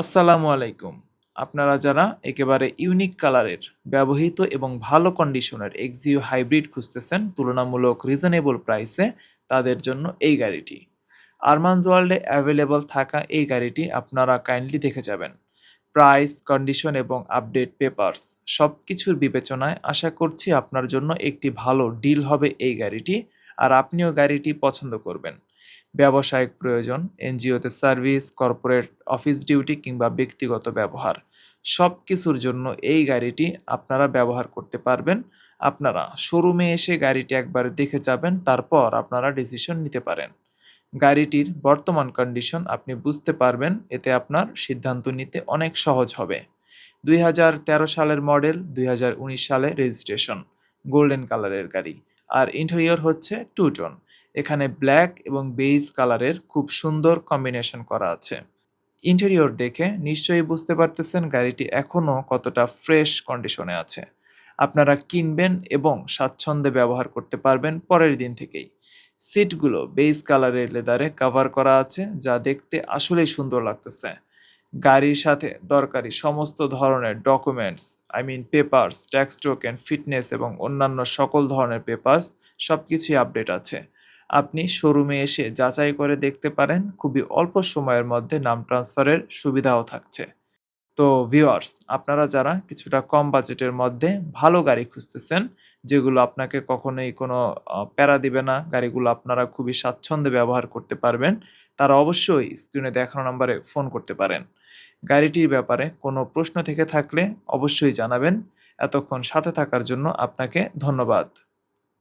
আসসালামু আলাইকুম। আপনারা যারা একেবারে ইউনিক কালারের ব্যবহৃত এবং ভালো কন্ডিশনের এক্সিও হাইব্রিড খুঁজতেছেন, তুলনামূলক রিজনেবল প্রাইসে তাদের জন্য এই গাড়িটি। আরমানস ওয়ার্ল্ডে অ্যাভেলেবল থাকা এই গাড়িটি আপনারা কাইন্ডলি দেখে যাবেন। প্রাইস কন্ডিশন এবং আপডেট পেপারস সব কিছুর বিবেচনায় আশা করছি আপনার জন্য একটি ভালো ডিল হবে এই গাড়িটি, আর আপনিও গাড়িটি পছন্দ করবেন। ব্যবসায়িক প্রয়োজন, এনজিওতে সার্ভিস, কর্পোরেট অফিস ডিউটি কিংবা ব্যক্তিগত ব্যবহার। সব কিছুর জন্য এই গাড়িটি আপনারা ব্যবহার করতে পারবেন। আপনারা শোরুমে এসে গাড়িটি একবার দেখে যাবেন, তারপর আপনারা ডিসিশন নিতে পারেন। গাড়িটির বর্তমান কন্ডিশন আপনি বুঝতে পারবেন, এতে আপনার সিদ্ধান্ত নিতে অনেক সহজ হবে। দুই হাজার তেরো সালের মডেল দুই হাজার উনিশ সালে রেজিস্ট্রেশন গোল্ডেন কালারের গাড়ি। আর ইন্টেরিয়র হচ্ছে টু টোন এখানে ব্ল্যাক এবং বেইজ কালারের খুব সুন্দর কম্বিনেশন করা আছে। ইন্টেরিয়র দেখে নিশ্চয়ই বুঝতে পারতেছেন গাড়িটি এখনও কতটা ফ্রেশ কন্ডিশনে আছে। আপনারা কিনবেন এবং স্বাচ্ছন্দ্যে ব্যবহার করতে পারবেন পরের দিন থেকেই। সিটগুলো বেইজ কালারের লেদারে কভার করা আছে, যা দেখতে আসলেই সুন্দর লাগতেছে। গাড়ির সাথে দরকারি সমস্ত ধরনের documents I mean papers tax token fitness এবং অন্যান্য সকল ধরনের পেপারস সব কিছুই আপডেট আছে। আপনি শোরুমে এসে যাচাই করে দেখতে পারেন, খুবই অল্প সময়ের মধ্যে নাম ট্রান্সফারের সুবিধাও থাকছে। তো ভিউয়ার্স আপনারা যারা কিছুটা কম বাজেটের মধ্যে ভালো গাড়ি খুঁজতেছেন, যেগুলো আপনাকে কখনোই কোনো প্যারা দিবে না, গাড়িগুলো আপনারা খুবই স্বাচ্ছন্দ্যে ব্যবহার করতে পারবেন, তারা অবশ্যই স্ক্রিনে দেখানো নম্বরে ফোন করতে পারেন। গাড়িটির ব্যাপারে কোনো প্রশ্ন থেকে থাকলে অবশ্যই জানাবেন। এতক্ষণ সাথে থাকার জন্য আপনাকে ধন্যবাদ।